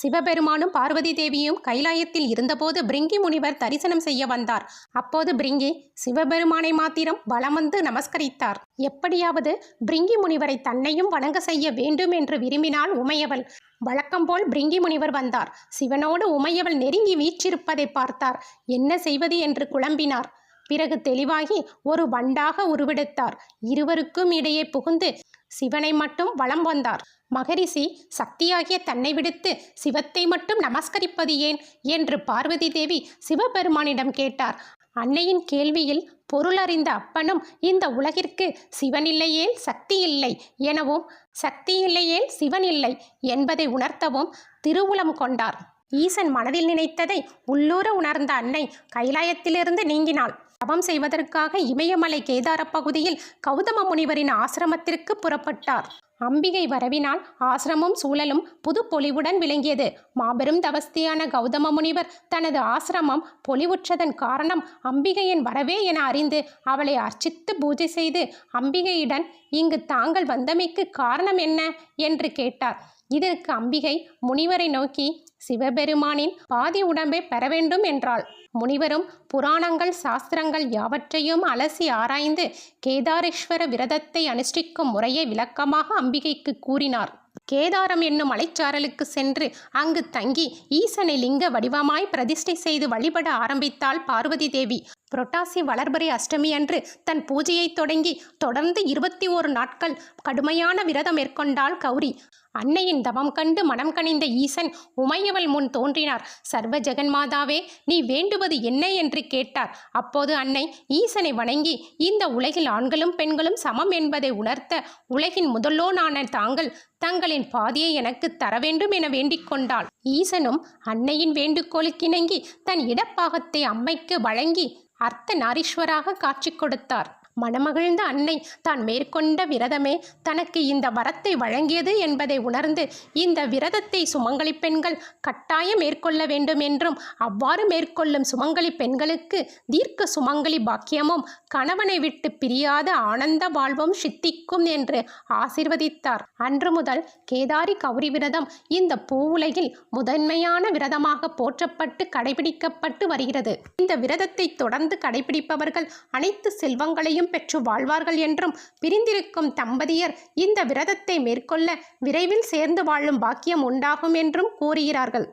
சிவபெருமானும் பார்வதி தேவியும் கைலாயத்தில் இருந்தபோது பிரிங்கி முனிவர் தரிசனம் செய்ய வந்தார். அப்போது பிரிங்கி சிவபெருமானை மாத்திரம் வலம் வந்து நமஸ்கரித்தார். எப்படியாவது பிரிங்கி முனிவரை தன்னையும் வணங்க செய்ய வேண்டும் என்று விரும்பினாள் உமையவள். வழக்கம்போல் பிரிங்கி முனிவர் வந்தார். சிவனோடு உமையவள் நெருங்கி வீற்றிருப்பதை பார்த்தார். என்ன செய்வது என்று குழம்பினார். பிறகு தெளிவாகி ஒரு வண்டாக உருவெடுத்தார். இருவருக்கும் இடையே புகுந்து சிவனை மட்டும் வலம் வந்தார். மகரிஷி சக்தியாகிய தன்னை விடுத்து சிவத்தை மட்டும் நமஸ்கரிப்பது ஏன்? என்று பார்வதி தேவி சிவபெருமானிடம் கேட்டார். அன்னையின் கேள்வியில் பொருள் அறிந்த அப்பனும் இந்த உலகிற்கு சிவனில்லையேல் சக்தி இல்லை எனவும் சக்தி இல்லையேல் சிவன் இல்லை என்பதை உணர்த்தவும் திருவுளம் கொண்டார். ஈசன் மனதில் நினைத்ததை உள்ளூர உணர்ந்த அன்னை கைலாயத்திலிருந்து நீங்கினாள். தபம் செய்வதற்காக இமயமலை கேதார பகுதியில் கௌதம முனிவரின் ஆசிரமத்திற்கு புறப்பட்டார். அம்பிகை வரவினால் ஆசிரமும் சூழலும் புது பொலிவுடன் விளங்கியது. மாபெரும் தவஸ்தியான கௌதம முனிவர் தனது ஆசிரமம் பொலிவுற்றதன் காரணம் அம்பிகையின் வரவே என அறிந்து அவளை அர்ச்சித்து பூஜை செய்து அம்பிகையிடம் இங்கு தாங்கள் வந்தமைக்கு காரணம் என்ன? என்று கேட்டார். இதற்கு அம்பிகை முனிவரை நோக்கி சிவபெருமானின் பாதி உடம்பை பெற வேண்டும் என்றாள். முனிவரும் புராணங்கள் சாஸ்திரங்கள் யாவற்றையும் அலசி ஆராய்ந்து கேதாரேஸ்வர விரதத்தை அனுஷ்டிக்கும் முறையை விளக்கமாக அம்பிகைக்கு கூறினார். கேதாரம் என்னும் மலைச்சாரலுக்கு சென்று அங்கு தங்கி ஈசனை லிங்க வடிவமாய் பிரதிஷ்டை செய்து வழிபட ஆரம்பித்தாள் பார்வதி தேவி. புரட்டாசி வளர்பறை அஷ்டமி அன்று தன் பூஜையை தொடங்கி தொடர்ந்து இருபத்தி ஓரு நாட்கள் கடுமையான விரதம் மேற்கொண்டாள் கௌரி. அன்னையின் தவம் கண்டு மனம் கனிந்த ஈசன் உமையவள் முன் தோன்றினார். சர்வ ஜெகன்மாதாவே நீ வேண்டுவது என்ன என்று கேட்டார். அப்போது அன்னை ஈசனை வணங்கி இந்த உலகில் ஆண்களும் பெண்களும் சமம் என்பதை உணர்த்த உலகின் முதல்லோனான தாங்கள் தங்களின் பாதியை எனக்கு தர வேண்டும் என வேண்டிக் கொண்டாள். ஈசனும் அன்னையின் வேண்டுகோளுக்கிணங்கி தன் இடப்பாகத்தை அம்மைக்கு வழங்கி அர்த்த நாரீஸ்வராக காட்சி கொடுத்தார். மனமகிழ்ந்த அன்னை தான் மேற்கொண்ட விரதமே. தனக்கு இந்த வரத்தை வழங்கியது என்பதை உணர்ந்து இந்த விரதத்தை சுமங்கலி பெண்கள் கட்டாயம் மேற்கொள்ள வேண்டும் என்றும் அவ்வாறு மேற்கொள்ளும் சுமங்கலி பெண்களுக்கு தீர்க்க சுமங்கலி பாக்கியமும் கணவனை விட்டு பிரியாத ஆனந்த வாழ்வும் சித்திக்கும் என்று ஆசிர்வதித்தார். அன்று முதல் கேதாரி கௌரி விரதம் இந்த பூவுலகில் முதன்மையான விரதமாக போற்றப்பட்டு கடைபிடிக்கப்பட்டு வருகிறது. இந்த விரதத்தை தொடர்ந்து கடைபிடிப்பவர்கள் அனைத்து செல்வங்களையும் பெற்று வாழ்வார்கள் என்றும் பிரிந்திருக்கும் தம்பதியர் இந்த விரதத்தை மேற்கொள்ள விரைவில் சேர்ந்து வாழும் பாக்கியம் உண்டாகும் என்றும் கூறுகிறார்கள்.